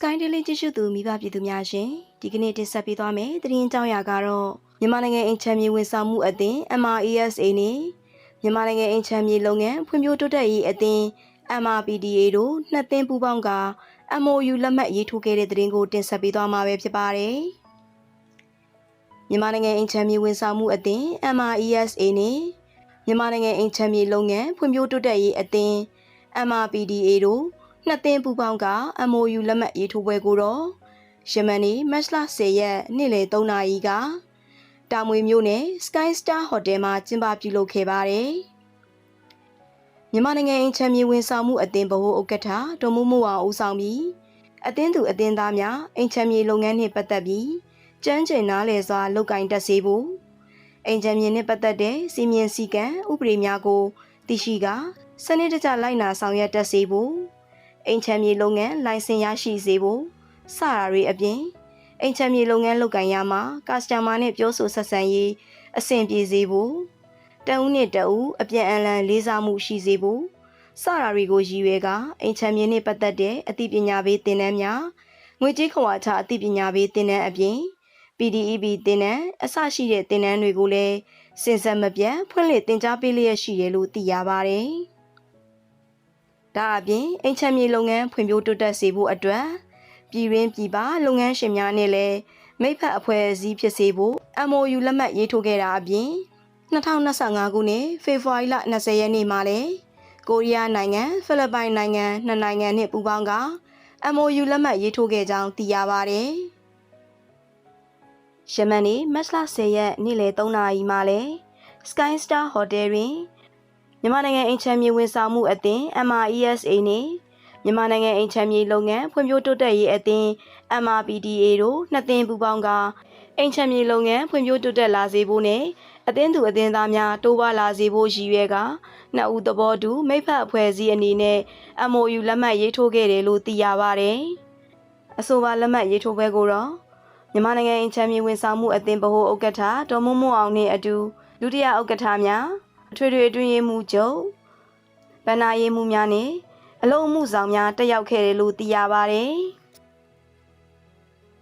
Sky Daily ကြည့်ရှုသူမိဘပြည်သူများရှင်ဒီကနေ့တင်ဆက်ပေးသွားမယ်သတင်းကြောင်းရာကတော့မြန်မာနိုင်ငံအင်ချမ်းမြေဝန်ဆောင်မှုအသင်း MRESA နဲ့မြန်မာနိုင်ငံအင်ချမ်းမြေလုပ်ငန်းဖွံ့ဖြိုးတိုးတက်ရေးအသင်း MRPDA တို့နှစ်သင်းပူးပေါင်းက MOU လက်မှတ်ရေးထိုးခဲ့တဲ့သတင်းကိုတင်ဆက်ပေးသွားမှာပဲဖြစ်ပါတယ်မြန်မာနိုင်ငံအင်ချမ်းမြေဝန်ဆောင်မှုအသင်း MRESA နဲ့မြန်မာနိုင်ငံအင်ချမ်းမြေလုပ်ငန်းဖွံ့ဖြိုးတိုးတက်ရေးအသင်း MRPDA တို့ နှစ်သင်းပူးပေါင်းက MOU လက်မှတ်ရေးထိုးပွဲကိုတော့ယမန်နေ့မတ်လ10ရက်နေ့လယ်3နာရီကတာမွေမြို့နယ် Sky Star Hotel မှာကျင်းပပြုလုပ်ခဲ့ပါတယ်။မြန်မာနိုင်ငံအင်ချမ်းမြေဝန်ဆောင်မှုအသင်းဗဟိုဥက္ကဋ္ဌဒေါ်မိုးမိုးအောင်ဦးဆောင်ပြီးအသင်းသူအသင်းသားများအင်ချမ်းမြေလုပ်ငန်းနှင့်ပတ်သက်ပြီးကြမ်းကြင်နားလည်စွာလုပ်ကိုင်တက်စေဖို့အင်ချမ်းမြေနှင့်ပတ်သက်တဲ့စီမင်းစည်းကမ်းဥပဒေများကိုသိရှိကစနစ်တကျလိုက်နာဆောင်ရွက်တက်စေဖို့ အိမ်ချမ်းမြေလုပ်ငန်းလိုင်စင်ရရှိစေဖို့စတာတွေအပြင်အိမ်ချမ်းမြေလုပ်ငန်းလုပ်ကိုင်ရမှာကစတမာနဲ့ပြောဆိုဆက်ဆံရေးအဆင်ပြေစေဖို့တအုပ်နဲ့တအုပ်အပြန်အလှန်လေးစားမှုရှိစေဖို့စတာတွေကိုရည်ရွယ်ကအိမ်ချမ်းမြေနဲ့ပတ်သက်တဲ့အသိပညာပေးသင်တန်းများငွေကြေးခွန်အားချအသိပညာပေးသင်တန်းအပြင် PDEB သင်တန်းအစရှိတဲ့သင်တန်းတွေကိုလည်းစင်စက်မပြတ်ဖွင့်လှစ်သင်ကြားပေးလျက်ရှိတယ်လို့သိရပါတယ်။ ဒါအပြင်အိမ်ချမ်းမြေလုပ်ငန်းဖွံ့ဖြိုးတိုးတက်စေဖို့အတွက်ပြည်ရင်းပြည်ပလုပ်ငန်းရှင်များနဲ့လည်းမိဖက်အဖွဲ့အစည်းဖြစ်စေဖို့ MOU လက်မှတ်ရေးထိုးခဲ့တာအပြင်2025ခုနှစ်ဖေဖော်ဝါရီလ20ရက်နေ့မှာလည်းကိုရီးယားနိုင်ငံဖိလစ်ပိုင်နိုင်ငံနှစ်နိုင်ငံနဲ့ပူးပေါင်းက MOU လက်မှတ်ရေးထိုးခဲ့ကြောင်းသိရပါတယ်။ယမန်နေ့မတ်လ10ရက်နေ့လယ်3နာရီမှာလဲ Sky Star Hotel တွင် မြန်မာနိုင်ငံအင်ချမ်းမြေဝန်ဆောင်မှုအသင်း MRESA နဲ့မြန်မာနိုင်ငံအင်ချမ်းမြေလုပ်ငန်းဖွံ့ဖြိုးတိုးတက်ရေးအသင်း MRPDA တို့နှစ်သင်းပူးပေါင်းကအင်ချမ်းမြေလုပ်ငန်းဖွံ့ဖြိုးတိုးတက်လာစေဖို့နဲ့အသင်းသူအသင်းသားများတိုးပွားလာစေဖို့ရည်ရွယ်ကနှစ်ဦးသဘောတူမိဖက်အဖွဲ့အစည်းအနေနဲ့ MOU လက်မှတ်ရေးထိုးခဲ့တယ်လို့သိရပါတယ်။အဆိုပါလက်မှတ်ရေးထိုးပွဲကိုတော့မြန်မာနိုင်ငံအင်ချမ်းမြေဝန်ဆောင်မှုအသင်းဗဟိုဥက္ကဋ္ဌဒေါ်မိုးမိုးအောင်နဲ့အတူဒုတိယဥက္ကဋ္ဌများအ ထွေထွေအတွင်းရေးမှူးချုပ်ဗန္နာရေးမှူးများနဲ့အလုံးမှုဆောင်များတက်ရောက်ခဲ့တယ်လို့သိရပါတယ်။